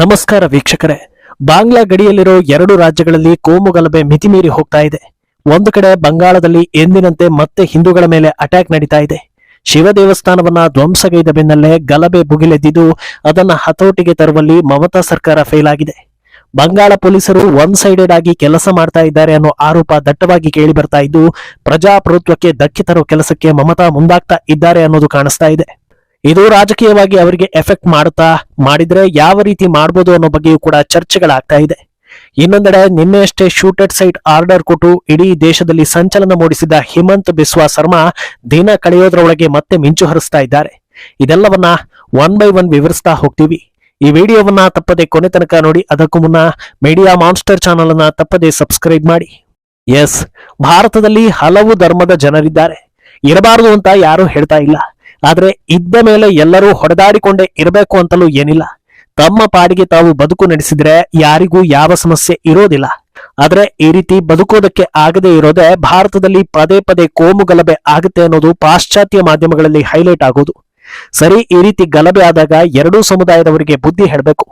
ನಮಸ್ಕಾರ ವೀಕ್ಷಕರೇ. ಬಾಂಗ್ಲಾ ಗಡಿಯಲ್ಲಿರೋ ಎರಡು ರಾಜ್ಯಗಳಲ್ಲಿ ಕೋಮು ಗಲಭೆ ಮಿತಿಮೀರಿ ಹೋಗ್ತಾ ಇದೆ. ಒಂದು ಕಡೆ ಬಂಗಾಳದಲ್ಲಿ ಎಂದಿನಂತೆ ಮತ್ತೆ ಹಿಂದೂಗಳ ಮೇಲೆ ಅಟ್ಯಾಕ್ ನಡೀತಾ ಇದೆ. ಶಿವ ದೇವಸ್ಥಾನವನ್ನ ಧ್ವಂಸಗೈದ ಬೆನ್ನಲ್ಲೇ ಗಲಭೆ ಭುಗಿಲೆದ್ದಿದ್ದು ಅದನ್ನ ಹತೋಟಿಗೆ ತರುವಲ್ಲಿ ಮಮತಾ ಸರ್ಕಾರ ಫೇಲ್ ಆಗಿದೆ. ಬಂಗಾಳ ಪೊಲೀಸರು ಒನ್ ಸೈಡೆಡ್ ಆಗಿ ಕೆಲಸ ಮಾಡ್ತಾ ಇದ್ದಾರೆ ಅನ್ನೋ ಆರೋಪ ದಟ್ಟವಾಗಿ ಕೇಳಿ ಬರ್ತಾ ಇದ್ದು, ಪ್ರಜಾಪ್ರಭುತ್ವಕ್ಕೆ ಧಕ್ಕೆ ತರೋ ಕೆಲಸಕ್ಕೆ ಮಮತಾ ಮುಂದಾಗ್ತಾ ಇದ್ದಾರೆ ಅನ್ನೋದು ಕಾಣಿಸ್ತಾ ಇದೆ. ಇದು ರಾಜಕೀಯವಾಗಿ ಅವರಿಗೆ ಎಫೆಕ್ಟ್ ಮಾಡುತ್ತಾ ಮಾಡಿದ್ರೆ ಯಾವ ರೀತಿ ಮಾಡಬಹುದು ಅನ್ನೋ ಬಗ್ಗೆಯೂ ಕೂಡ ಚರ್ಚೆಗಳಾಗ್ತಾ ಇದೆ. ಇನ್ನೊಂದೆಡೆ ನಿನ್ನೆಯಷ್ಟೇ ಶೂಟೆಡ್ ಸೈಟ್ ಆರ್ಡರ್ ಕೊಟ್ಟು ಇಡೀ ದೇಶದಲ್ಲಿ ಸಂಚಲನ ಮೂಡಿಸಿದ ಹಿಮಂತ್ ಬಿಸ್ವಾ ಶರ್ಮಾ ದಿನ ಕಳೆಯೋದ್ರೊಳಗೆ ಮತ್ತೆ ಮಿಂಚು ಹರಿಸ್ತಾ ಇದ್ದಾರೆ. ಇದೆಲ್ಲವನ್ನ ಒನ್ ಬೈ ಒನ್ ವಿವರಿಸ್ತಾ ಹೋಗ್ತೀವಿ. ಈ ವಿಡಿಯೋವನ್ನ ತಪ್ಪದೆ ಕೊನೆ ತನಕ ನೋಡಿ, ಅದಕ್ಕೂ ಮುನ್ನ ಮೀಡಿಯಾ ಮಾನ್ಸ್ಟರ್ ಚಾನಲ್ ಅನ್ನ ತಪ್ಪದೆ ಸಬ್ಸ್ಕ್ರೈಬ್ ಮಾಡಿ. ಎಸ್ ಭಾರತದಲ್ಲಿ ಹಲವು ಧರ್ಮದ ಜನರಿದ್ದಾರೆ. ಇರಬಾರದು ಅಂತ ಯಾರು ಹೇಳ್ತಾ ಇಲ್ಲ. ಆದ್ರೆ ಇದ್ದ ಮೇಲೆ ಎಲ್ಲರೂ ಹೊಡೆದಾಡಿಕೊಂಡೇ ಇರಬೇಕು ಅಂತಲೂ ಏನಿಲ್ಲ. ತಮ್ಮ ಪಾಡಿಗೆ ತಾವು ಬದುಕು ನಡೆಸಿದ್ರೆ ಯಾರಿಗೂ ಯಾವ ಸಮಸ್ಯೆ ಇರೋದಿಲ್ಲ. ಆದ್ರೆ ಈ ರೀತಿ ಬದುಕೋದಕ್ಕೆ ಆಗದೆ ಇರೋದೇ ಭಾರತದಲ್ಲಿ ಪದೇ ಪದೇ ಕೋಮು ಗಲಭೆ ಆಗುತ್ತೆ ಅನ್ನೋದು ಪಾಶ್ಚಾತ್ಯ ಮಾಧ್ಯಮಗಳಲ್ಲಿ ಹೈಲೈಟ್ ಆಗೋದು. ಸರಿ, ಈ ರೀತಿ ಗಲಭೆ ಆದಾಗ ಎರಡೂ ಸಮುದಾಯದವರಿಗೆ ಬುದ್ಧಿ ಹೇಳಬೇಕು.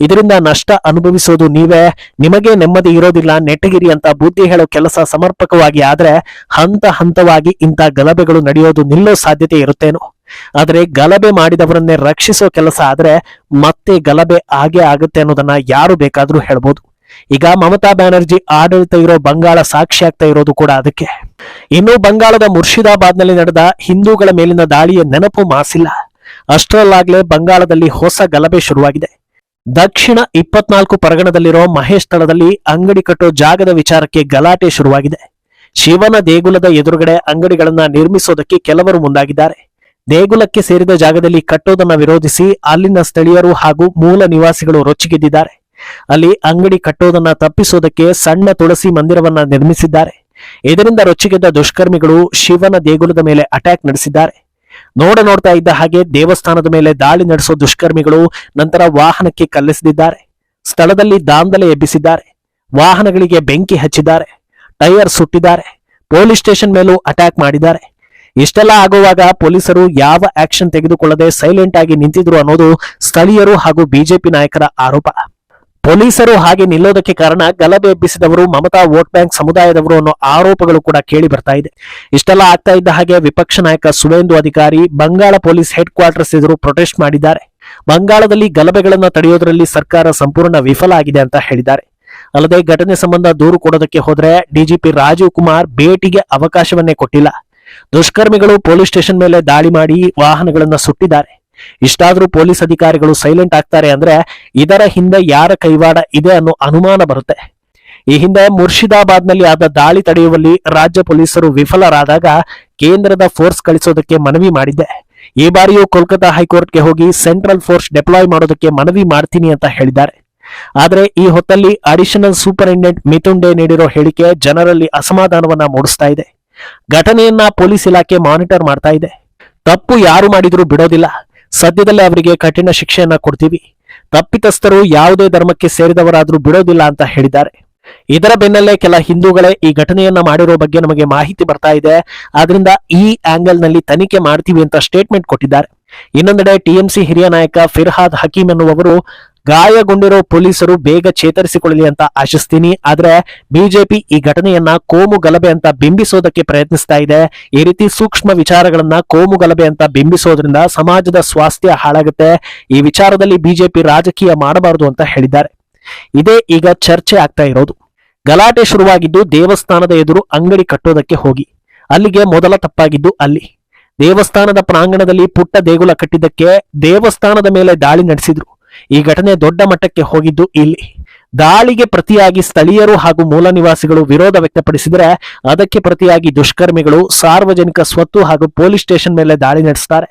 ಇದರಿಂದ ನಷ್ಟ ಅನುಭವಿಸೋದು ನೀವೇ, ನಿಮಗೆ ನೆಮ್ಮದಿ ಇರೋದಿಲ್ಲ, ನೆಟ್ಟಗಿರಿ ಅಂತ ಬುದ್ಧಿ ಹೇಳೋ ಕೆಲಸ ಸಮರ್ಪಕವಾಗಿ ಆದ್ರೆ ಹಂತ ಹಂತವಾಗಿ ಇಂಥ ಗಲಭೆಗಳು ನಡೆಯೋದು ನಿಲ್ಲೋ ಸಾಧ್ಯತೆ ಇರುತ್ತೇನೋ? ಆದ್ರೆ ಗಲಭೆ ಮಾಡಿದವರನ್ನೇ ರಕ್ಷಿಸೋ ಕೆಲಸ ಆದ್ರೆ ಮತ್ತೆ ಗಲಭೆ ಆಗೇ ಆಗುತ್ತೆ ಅನ್ನೋದನ್ನ ಯಾರು ಬೇಕಾದ್ರೂ ಹೇಳ್ಬೋದು. ಈಗ ಮಮತಾ ಬ್ಯಾನರ್ಜಿ ಆಡಳಿತ ಇರೋ ಬಂಗಾಳ ಸಾಕ್ಷಿ ಆಗ್ತಾ ಇರೋದು ಕೂಡ ಅದಕ್ಕೆ. ಇನ್ನು ಬಂಗಾಳದ ಮುರ್ಷಿದಾಬಾದ್ನಲ್ಲಿ ನಡೆದ ಹಿಂದೂಗಳ ಮೇಲಿನ ದಾಳಿಯ ನೆನಪು ಮಾಸಿಲ್ಲ. ಅಷ್ಟರಲ್ಲಾಗ್ಲೇ ಬಂಗಾಳದಲ್ಲಿ ಹೊಸ ಗಲಭೆ ಶುರುವಾಗಿದೆ. ದಕ್ಷಿಣ ಇಪ್ಪತ್ನಾಲ್ಕು ಪರಗಣದಲ್ಲಿರೋ ಮಹೇಶ್ ಸ್ಥಳದಲ್ಲಿ ಅಂಗಡಿ ಕಟ್ಟೋ ಜಾಗದ ವಿಚಾರಕ್ಕೆ ಗಲಾಟೆ ಶುರುವಾಗಿದೆ. ಶಿವನ ದೇಗುಲದ ಎದುರುಗಡೆ ಅಂಗಡಿಗಳನ್ನ ನಿರ್ಮಿಸೋದಕ್ಕೆ ಕೆಲವರು ಮುಂದಾಗಿದ್ದಾರೆ. ದೇಗುಲಕ್ಕೆ ಸೇರಿದ ಜಾಗದಲ್ಲಿ ಕಟ್ಟೋದನ್ನ ವಿರೋಧಿಸಿ ಅಲ್ಲಿನ ಸ್ಥಳೀಯರು ಹಾಗೂ ಮೂಲ ನಿವಾಸಿಗಳು ರೊಚ್ಚಿಗೆದ್ದಿದ್ದಾರೆ. ಅಲ್ಲಿ ಅಂಗಡಿ ಕಟ್ಟೋದನ್ನ ತಪ್ಪಿಸೋದಕ್ಕೆ ಸಣ್ಣ ತುಳಸಿ ಮಂದಿರವನ್ನ ನಿರ್ಮಿಸಿದ್ದಾರೆ. ಇದರಿಂದ ರೊಚ್ಚಿಗೆದ್ದ ದುಷ್ಕರ್ಮಿಗಳು ಶಿವನ ದೇಗುಲದ ಮೇಲೆ ಅಟ್ಯಾಕ್ ನಡೆಸಿದ್ದಾರೆ. ನೋಡ ನೋಡ್ತಾ ಇದ್ದ ಹಾಗೆ ದೇವಸ್ಥಾನದ ಮೇಲೆ ದಾಳಿ ನಡೆಸೋ ದುಷ್ಕರ್ಮಿಗಳು ನಂತರ ವಾಹನಕ್ಕೆ ಕಲ್ಲೆಸೆದಿದ್ದಾರೆ. ಸ್ಥಳದಲ್ಲಿ ದಾಂಧಲೆ ಎಬ್ಬಿಸಿದ್ದಾರೆ. ವಾಹನಗಳಿಗೆ ಬೆಂಕಿ ಹಚ್ಚಿದ್ದಾರೆ. ಟೈರ್ ಸುಟ್ಟಿದ್ದಾರೆ. ಪೊಲೀಸ್ ಸ್ಟೇಷನ್ ಮೇಲೂ ಅಟ್ಯಾಕ್ ಮಾಡಿದ್ದಾರೆ. ಇಷ್ಟೆಲ್ಲ ಆಗುವಾಗ ಪೊಲೀಸರು ಯಾವ ಆಕ್ಷನ್ ತೆಗೆದುಕೊಳ್ಳದೆ ಸೈಲೆಂಟ್ ಆಗಿ ನಿಂತಿದ್ರು ಅನ್ನೋದು ಸ್ಥಳೀಯರು ಹಾಗೂ ಬಿಜೆಪಿ ನಾಯಕರ ಆರೋಪ. ಪೊಲೀಸರು ಹಾಗೆ ನಿಲ್ಲೋದಕ್ಕೆ ಕಾರಣ ಗಲಭೆ ಎಬ್ಬಿಸಿದವರು ಮಮತಾ ವೋಟ್ ಬ್ಯಾಂಕ್ ಸಮುದಾಯದವರು ಅನ್ನೋ ಆರೋಪಗಳು ಕೂಡ ಕೇಳಿ ಬರ್ತಾ ಇದೆ. ಇಷ್ಟೆಲ್ಲ ಆಗ್ತಾ ಇದ್ದ ಹಾಗೆ ವಿಪಕ್ಷ ನಾಯಕ Suvendu Adhikari Bengal police headquarters ಎದುರು ಪ್ರೊಟೆಸ್ಟ್ ಮಾಡಿದ್ದಾರೆ. ಬಂಗಾಳದಲ್ಲಿ ಗಲಭೆಗಳನ್ನು ತಡೆಯೋದ್ರಲ್ಲಿ ಸರ್ಕಾರ ಸಂಪೂರ್ಣ ವಿಫಲ ಆಗಿದೆ ಅಂತ ಹೇಳಿದ್ದಾರೆ. ಅಲ್ಲದೆ ಘಟನೆ ಸಂಬಂಧ ದೂರು ಕೊಡೋದಕ್ಕೆ ಹೋದ್ರೆ ಡಿಜಿಪಿ ರಾಜೀವ್ ಕುಮಾರ್ ಭೇಟಿಗೆ ಅವಕಾಶವನ್ನೇ ಕೊಟ್ಟಿಲ್ಲ. ದುಷ್ಕರ್ಮಿಗಳು ಪೊಲೀಸ್ ಸ್ಟೇಷನ್ ಮೇಲೆ ದಾಳಿ ಮಾಡಿ ವಾಹನಗಳನ್ನ ಸುಟ್ಟಿದ್ದಾರೆ. ಇಷ್ಟಾದ್ರೂ ಪೊಲೀಸ್ ಅಧಿಕಾರಿಗಳು ಸೈಲೆಂಟ್ ಆಗ್ತಾರೆ ಅಂದ್ರೆ ಇದರ ಹಿಂದೆ ಯಾರ ಕೈವಾಡ ಇದೆ ಅನ್ನೋ ಅನುಮಾನ ಬರುತ್ತೆ. ಈ ಹಿಂದೆ ಮುರ್ಷಿದಾಬಾದ್ನಲ್ಲಿ ಆದ ದಾಳಿ ತಡೆಯುವಲ್ಲಿ ರಾಜ್ಯ ಪೊಲೀಸರು ವಿಫಲರಾದಾಗ ಕೇಂದ್ರದ ಫೋರ್ಸ್ ಕಳಿಸೋದಕ್ಕೆ ಮನವಿ ಮಾಡಿದ್ದೆ. ಈ ಬಾರಿಯೂ ಕೋಲ್ಕತಾ ಹೈಕೋರ್ಟ್ಗೆ ಹೋಗಿ ಸೆಂಟ್ರಲ್ ಫೋರ್ಸ್ ಡೆಪ್ಲಾಯ್ ಮಾಡೋದಕ್ಕೆ ಮನವಿ ಮಾಡ್ತೀನಿ ಅಂತ ಹೇಳಿದ್ದಾರೆ. ಆದ್ರೆ ಈ ಹೊತ್ತಲ್ಲಿ ಅಡಿಷನಲ್ ಸೂಪರಿಂಟೆಂಡೆಂಟ್ ಮಿಥುನ್ ಡೇ ನೀಡಿರೋ ಹೇಳಿಕೆ ಜನರಲ್ಲಿ ಅಸಮಾಧಾನವನ್ನ ಮೂಡಿಸ್ತಾ ಇದೆ. ಘಟನೆಯನ್ನ ಪೊಲೀಸ್ ಇಲಾಖೆ ಮಾನಿಟರ್ ಮಾಡ್ತಾ ಇದೆ. ತಪ್ಪು ಯಾರು ಮಾಡಿದ್ರು ಬಿಡೋದಿಲ್ಲ. ಸದ್ಯದಲ್ಲೇ ಅವರಿಗೆ ಕಠಿಣ ಶಿಕ್ಷೆಯನ್ನ ಕೊಡ್ತೀವಿ. ತಪ್ಪಿತಸ್ಥರು ಯಾವುದೇ ಧರ್ಮಕ್ಕೆ ಸೇರಿದವರಾದ್ರೂ ಬಿಡೋದಿಲ್ಲ ಅಂತ ಹೇಳಿದ್ದಾರೆ. ಇದರ ಬೆನ್ನಲ್ಲೇ ಕೆಲ ಹಿಂದೂಗಳೇ ಈ ಘಟನೆಯನ್ನ ಮಾಡಿರೋ ಬಗ್ಗೆ ನಮಗೆ ಮಾಹಿತಿ ಬರ್ತಾ ಇದೆ. ಆದ್ರಿಂದ ಈ ಆಂಗಲ್ನಲ್ಲಿ ತನಿಖೆ ಮಾಡ್ತೀವಿ ಅಂತ ಸ್ಟೇಟ್ಮೆಂಟ್ ಕೊಟ್ಟಿದ್ದಾರೆ. ಇನ್ನೊಂದೆಡೆ ಟಿಎಂಸಿ ಹಿರಿಯ ನಾಯಕ ಫಿರ್ಹಾದ್ ಹಕೀಂ ಎನ್ನುವವರು ಗಾಯಗೊಂಡಿರೋ ಪೊಲೀಸರು ಬೇಗ ಚೇತರಿಸಿಕೊಳ್ಳಲಿ ಅಂತ ಆಶಿಸ್ತೀನಿ. ಆದ್ರೆ ಬಿಜೆಪಿ ಈ ಘಟನೆಯನ್ನ ಕೋಮು ಗಲಭೆ ಅಂತ ಬಿಂಬಿಸೋದಕ್ಕೆ ಪ್ರಯತ್ನಿಸ್ತಾ ಇದೆ. ಈ ರೀತಿ ಸೂಕ್ಷ್ಮ ವಿಚಾರಗಳನ್ನ ಕೋಮು ಗಲಭೆ ಅಂತ ಬಿಂಬಿಸೋದ್ರಿಂದ ಸಮಾಜದ ಸ್ವಾಸ್ಥ್ಯ ಹಾಳಾಗುತ್ತೆ. ಈ ವಿಚಾರದಲ್ಲಿ ಬಿಜೆಪಿ ರಾಜಕೀಯ ಮಾಡಬಾರದು ಅಂತ ಹೇಳಿದ್ದಾರೆ. ಇದೇ ಈಗ ಚರ್ಚೆ ಆಗ್ತಾ ಇರೋದು. ಗಲಾಟೆ ಶುರುವಾಗಿದ್ದು ದೇವಸ್ಥಾನದ ಎದುರು ಅಂಗಡಿ ಕಟ್ಟೋದಕ್ಕೆ ಹೋಗಿ. ಅಲ್ಲಿಗೆ ಮೊದಲ ತಪ್ಪಾಗಿದ್ದು ಅಲ್ಲಿ. ದೇವಸ್ಥಾನದ ಪ್ರಾಂಗಣದಲ್ಲಿ ಪುಟ್ಟ ದೇಗುಲ ಕಟ್ಟಿದ್ದಕ್ಕೆ ದೇವಸ್ಥಾನದ ಮೇಲೆ ದಾಳಿ ನಡೆಸಿದ್ರು. ಈ ಘಟನೆ ದೊಡ್ಡ ಮಟ್ಟಕ್ಕೆ ಹೋಗಿದ್ದು ಇಲ್ಲಿ. ದಾಳಿಗೆ ಪ್ರತಿಯಾಗಿ ಸ್ಥಳೀಯರು ಹಾಗೂ ಮೂಲ ನಿವಾಸಿಗಳು ವಿರೋಧ ವ್ಯಕ್ತಪಡಿಸಿದರೆ ಅದಕ್ಕೆ ಪ್ರತಿಯಾಗಿ ದುಷ್ಕರ್ಮಿಗಳು, ಸಾರ್ವಜನಿಕ ಸ್ವತ್ತು ಹಾಗೂ ಪೊಲೀಸ್ ಸ್ಟೇಷನ್ ಮೇಲೆ ದಾಳಿ ನಡೆಸ್ತಾರೆ.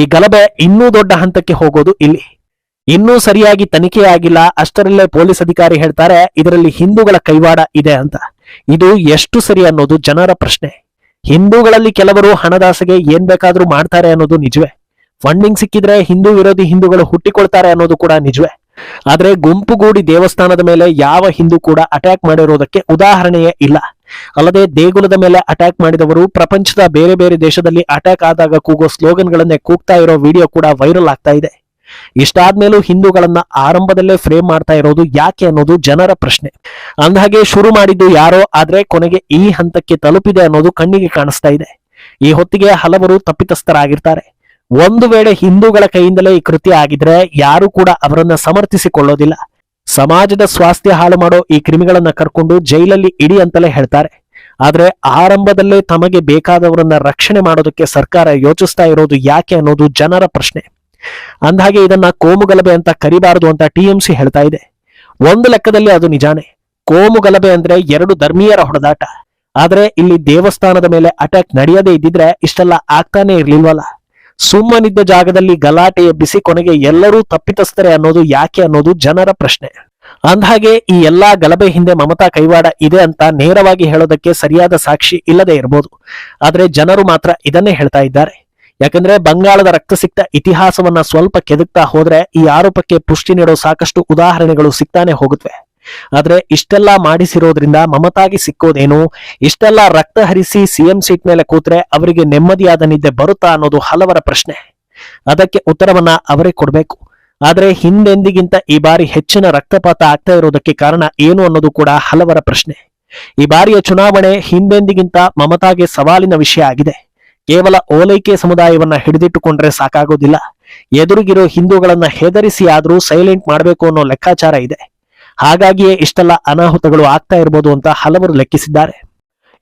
ಈ ಗಲಭೆ ಇನ್ನೂ ದೊಡ್ಡ ಹಂತಕ್ಕೆ ಹೋಗೋದು ಇಲ್ಲಿ. ಇನ್ನೂ ಸರಿಯಾಗಿ ತನಿಖೆ ಆಗಿಲ್ಲ ಅಷ್ಟರಲ್ಲೇ ಪೊಲೀಸ್ ಅಧಿಕಾರಿ ಹೇಳ್ತಾರೆ, ಇದರಲ್ಲಿ ಹಿಂದೂಗಳ ಕೈವಾಡ ಇದೆ ಅಂತ. ಇದು ಎಷ್ಟು ಸರಿ ಅನ್ನೋದು ಜನರ ಪ್ರಶ್ನೆ. ಹಿಂದೂಗಳಲ್ಲಿ ಕೆಲವರು ಹಣದಾಸೆಗೆ ಏನ್ ಬೇಕಾದ್ರೂ ಮಾಡ್ತಾರೆ ಅನ್ನೋದು ನಿಜವೇ. ಫಂಡಿಂಗ್ ಸಿಕ್ಕಿದ್ರೆ ಹಿಂದೂ ವಿರೋಧಿ ಹಿಂದೂಗಳು ಹುಟ್ಟಿಕೊಳ್ತಾರೆ ಅನ್ನೋದು ಕೂಡ ನಿಜವೇ. ಆದ್ರೆ ಗುಂಪುಗೂಡಿ ದೇವಸ್ಥಾನದ ಮೇಲೆ ಯಾವ ಹಿಂದೂ ಕೂಡ ಅಟ್ಯಾಕ್ ಮಾಡಿರೋದಕ್ಕೆ ಉದಾಹರಣೆಯೇ ಇಲ್ಲ. ಅಲ್ಲದೆ ದೇಗುಲದ ಮೇಲೆ ಅಟ್ಯಾಕ್ ಮಾಡಿದವರು ಪ್ರಪಂಚದ ಬೇರೆ ಬೇರೆ ದೇಶದಲ್ಲಿ ಅಟ್ಯಾಕ್ ಆದಾಗ ಕೂಗೋ ಸ್ಲೋಗನ್ಗಳನ್ನೇ ಕೂಗ್ತಾ ಇರೋ ವಿಡಿಯೋ ಕೂಡ ವೈರಲ್ ಆಗ್ತಾ ಇದೆ. ಇಷ್ಟಾದ್ಮೇಲೂ ಹಿಂದೂಗಳನ್ನ ಆರಂಭದಲ್ಲೇ ಫ್ರೇಮ್ ಮಾಡ್ತಾ ಇರೋದು ಯಾಕೆ ಅನ್ನೋದು ಜನರ ಪ್ರಶ್ನೆ. ಅಂದಹಾಗೆ ಶುರು ಮಾಡಿದ್ದು ಯಾರೋ, ಆದ್ರೆ ಕೊನೆಗೆ ಈ ಹಂತಕ್ಕೆ ತಲುಪಿದೆ ಅನ್ನೋದು ಕಣ್ಣಿಗೆ ಕಾಣಿಸ್ತಾ ಇದೆ. ಈ ಹೊತ್ತಿಗೆ ಹಲವರು ತಪ್ಪಿತಸ್ಥರಾಗಿರ್ತಾರೆ. ಒಂದು ವೇಳೆ ಹಿಂದೂಗಳ ಕೈಯಿಂದಲೇ ಈ ಕೃತ್ಯ ಆಗಿದ್ರೆ ಯಾರು ಕೂಡ ಅವರನ್ನ ಸಮರ್ಥಿಸಿಕೊಳ್ಳೋದಿಲ್ಲ. ಸಮಾಜದ ಸ್ವಾಸ್ಥ್ಯ ಹಾಳು ಮಾಡೋ ಈ ಕ್ರಿಮಿಗಳನ್ನ ಕರ್ಕೊಂಡು ಜೈಲಲ್ಲಿ ಇಡಿ ಅಂತಲೇ ಹೇಳ್ತಾರೆ. ಆದ್ರೆ ಆರಂಭದಲ್ಲೇ ತಮಗೆ ಬೇಕಾದವರನ್ನ ರಕ್ಷಣೆ ಮಾಡೋದಕ್ಕೆ ಸರ್ಕಾರ ಯೋಚಿಸ್ತಾ ಇರೋದು ಯಾಕೆ ಅನ್ನೋದು ಜನರ ಪ್ರಶ್ನೆ. ಅಂದಹಾಗೆ ಇದನ್ನ ಕೋಮುಗಲಭೆ ಅಂತ ಕರಿಬಾರದು ಅಂತ ಟಿಎಂಸಿ ಹೇಳ್ತಾ ಇದೆ. ಒಂದು ಲೆಕ್ಕದಲ್ಲಿ ಅದು ನಿಜಾನೇ. ಕೋಮುಗಲಭೆ ಅಂದ್ರೆ ಎರಡು ಧರ್ಮೀಯರ ಹೊಡೆದಾಟ. ಆದ್ರೆ ಇಲ್ಲಿ ದೇವಸ್ಥಾನದ ಮೇಲೆ ಅಟ್ಯಾಕ್ ನಡೆಯದೇ ಇದ್ದಿದ್ರೆ ಇಷ್ಟೆಲ್ಲ ಆಗ್ತಾನೆ ಇರ್ಲಿಲ್ವಲ್ಲ. ಸುಮ್ಮನಿದ್ದ ಜಾಗದಲ್ಲಿ ಗಲಾಟೆ ಎಬ್ಬಿಸಿ ಕೊನೆಗೆ ಎಲ್ಲರೂ ತಪ್ಪಿತಸ್ಥರೆ ಅನ್ನೋದು ಯಾಕೆ ಅನ್ನೋದು ಜನರ ಪ್ರಶ್ನೆ. ಅಂದ್ಹಾಗೆ, ಈ ಎಲ್ಲಾ ಗಲಭೆ ಹಿಂದೆ ಮಮತಾ ಕೈವಾಡ ಇದೆ ಅಂತ ನೇರವಾಗಿ ಹೇಳೋದಕ್ಕೆ ಸರಿಯಾದ ಸಾಕ್ಷಿ ಇಲ್ಲದೆ ಇರಬಹುದು ಆದ್ರೆ ಜನರು ಮಾತ್ರ ಇದನ್ನೇ ಹೇಳ್ತಾ ಇದ್ದಾರೆ. ಯಾಕಂದ್ರೆ ಬಂಗಾಳದ ರಕ್ತಸಿಕ್ತ ಇತಿಹಾಸವನ್ನ ಸ್ವಲ್ಪ ಕೆದಕ್ತಾ ಹೋದ್ರೆ ಈ ಆರೋಪಕ್ಕೆ ಪುಷ್ಟಿ ನೀಡೋ ಸಾಕಷ್ಟು ಉದಾಹರಣೆಗಳು ಸಿಗ್ತಾನೆ ಹೋಗುತ್ತವೆ ಆದ್ರೆ ಇಷ್ಟೆಲ್ಲ ಮಾಡಿಸಿರೋದ್ರಿಂದ ಮಮತಾಗಿ ಸಿಕ್ಕೋದೇನು? ಇಷ್ಟೆಲ್ಲ ರಕ್ತ ಹರಿಸಿ ಸಿಎಂ ಸೀಟ್ ಮೇಲೆ ಕೂತ್ರೆ ಅವರಿಗೆ ನೆಮ್ಮದಿಯಾದ ನಿದ್ದೆ ಬರುತ್ತಾ ಅನ್ನೋದು ಹಲವರ ಪ್ರಶ್ನೆ. ಅದಕ್ಕೆ ಉತ್ತರವನ್ನ ಅವರೇ ಕೊಡ್ಬೇಕು. ಆದ್ರೆ ಹಿಂದೆಂದಿಗಿಂತ ಈ ಬಾರಿ ಹೆಚ್ಚಿನ ರಕ್ತಪಾತ ಆಗ್ತಾ ಇರೋದಕ್ಕೆ ಕಾರಣ ಏನು ಅನ್ನೋದು ಕೂಡ ಹಲವರ ಪ್ರಶ್ನೆ. ಈ ಬಾರಿಯ ಚುನಾವಣೆ ಹಿಂದೆಂದಿಗಿಂತ ಮಮತಾಗೆ ಸವಾಲಿನ ವಿಷಯ ಆಗಿದೆ. ಕೇವಲ ಓಲೈಕೆ ಸಮುದಾಯವನ್ನ ಹಿಡಿದಿಟ್ಟುಕೊಂಡ್ರೆ ಸಾಕಾಗೋದಿಲ್ಲ. ಎದುರಿಗಿರೋ ಹಿಂದೂಗಳನ್ನ ಹೆದರಿಸಿ ಆದ್ರೂ ಸೈಲೆಂಟ್ ಮಾಡಬೇಕು ಅನ್ನೋ ಲೆಕ್ಕಾಚಾರ ಇದೆ. ಹಾಗಾಗಿಯೇ ಇಷ್ಟೆಲ್ಲ ಅನಾಹುತಗಳು ಆಗ್ತಾ ಇರಬಹುದು ಅಂತ ಹಲವರು ಲೆಕ್ಕಿಸಿದ್ದಾರೆ.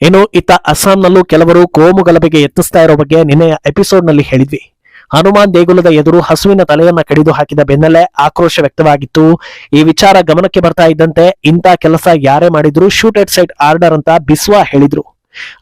ಇನ್ನು ಇತ್ತ ಅಸ್ಸಾಂನಲ್ಲೂ ಕೆಲವರು ಕೋಮು ಗಲಭೆಗೆ ಯತ್ನಿಸ್ತಾ ಇರೋ ಬಗ್ಗೆ ನಿನ್ನೆಯ ಎಪಿಸೋಡ್ನಲ್ಲಿ ಹೇಳಿದ್ವಿ. ಹನುಮಾನ್ ದೇಗುಲದ ಎದುರು ಹಸುವಿನ ತಲೆಯನ್ನ ಕಡಿದು ಹಾಕಿದ ಬೆನ್ನಲ್ಲೇ ಆಕ್ರೋಶ ವ್ಯಕ್ತವಾಗಿತ್ತು. ಈ ವಿಚಾರ ಗಮನಕ್ಕೆ ಬರ್ತಾ ಇದ್ದಂತೆ ಇಂಥ ಕೆಲಸ ಯಾರೇ ಮಾಡಿದ್ರು ಶೂಟ್ ಎಟ್ ಸೈಟ್ ಆರ್ಡರ್ ಅಂತ ಬಿಸ್ವಾ ಹೇಳಿದ್ರು.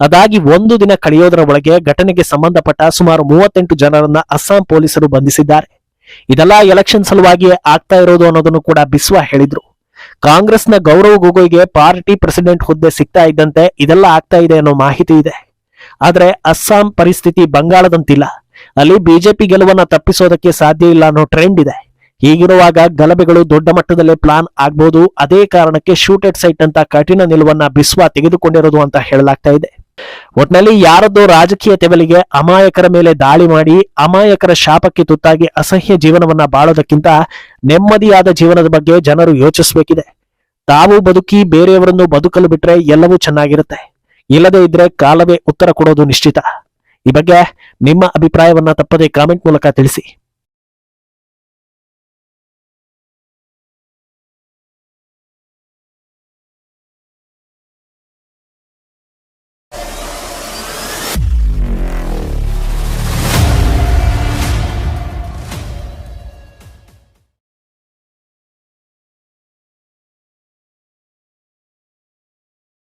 ಅದಾಗಿ ಒಂದು ದಿನ ಕಳೆಯೋದರ ಒಳಗೆ ಘಟನೆಗೆ ಸಂಬಂಧಪಟ್ಟ ಸುಮಾರು ಮೂವತ್ತೆಂಟು ಜನರನ್ನ ಅಸ್ಸಾಂ ಪೊಲೀಸರು ಬಂಧಿಸಿದ್ದಾರೆ. ಇದೆಲ್ಲ ಎಲೆಕ್ಷನ್ ಸಲುವಾಗಿಯೇ ಆಗ್ತಾ ಇರೋದು ಅನ್ನೋದನ್ನು ಕೂಡ ಬಿಸ್ವಾ ಹೇಳಿದ್ರು. ಕಾಂಗ್ರೆಸ್ನ ಗೌರವ್ ಗೊಗೊಯ್ಗೆ ಪಾರ್ಟಿ ಪ್ರೆಸಿಡೆಂಟ್ ಹುದ್ದೆ ಸಿಗ್ತಾ ಇದ್ದಂತೆ ಇದೆಲ್ಲ ಆಗ್ತಾ ಇದೆ ಅನ್ನೋ ಮಾಹಿತಿ ಇದೆ. ಆದ್ರೆ ಅಸ್ಸಾಂ ಪರಿಸ್ಥಿತಿ ಬಂಗಾಳದಂತಿಲ್ಲ. ಅಲ್ಲಿ ಬಿಜೆಪಿ ಗೆಲುವನ್ನ ತಪ್ಪಿಸೋದಕ್ಕೆ ಸಾಧ್ಯ ಇಲ್ಲ ಅನ್ನೋ ಟ್ರೆಂಡ್ ಇದೆ. ಹೀಗಿರುವಾಗ ಗಲಭೆಗಳು ದೊಡ್ಡ ಮಟ್ಟದಲ್ಲೇ ಪ್ಲಾನ್ ಆಗ್ಬೋದು. ಅದೇ ಕಾರಣಕ್ಕೆ ಶೂಟೆಡ್ ಸೈಟ್ ಅಂತ ಕಠಿಣ ನಿಲುವನ್ನ ಬಿಸ್ವಾ ತೆಗೆದುಕೊಂಡಿರೋದು ಅಂತ ಹೇಳಲಾಗ್ತಾ ಇದೆ. ಒಟ್ನಲ್ಲಿ ಯಾರದ್ದೋ ರಾಜಕೀಯ ತೆವಲಿಗೆ ಅಮಾಯಕರ ಮೇಲೆ ದಾಳಿ ಮಾಡಿ ಅಮಾಯಕರ ಶಾಪಕ್ಕೆ ತುತ್ತಾಗಿ ಅಸಹ್ಯ ಜೀವನವನ್ನ ಬಾಳೋದಕ್ಕಿಂತ ನೆಮ್ಮದಿಯಾದ ಜೀವನದ ಬಗ್ಗೆ ಜನರು ಯೋಚಿಸಬೇಕಿದೆ. ತಾವು ಬದುಕಿ ಬೇರೆಯವರನ್ನು ಬದುಕಲು ಬಿಟ್ರೆ ಎಲ್ಲವೂ ಚೆನ್ನಾಗಿರುತ್ತೆ. ಇಲ್ಲದೆ ಇದ್ರೆ ಕಾಲವೇ ಉತ್ತರ ಕೊಡೋದು ನಿಶ್ಚಿತ. ಈ ಬಗ್ಗೆ ನಿಮ್ಮ ಅಭಿಪ್ರಾಯವನ್ನ ತಪ್ಪದೆ ಕಾಮೆಂಟ್ ಮೂಲಕ ತಿಳಿಸಿ.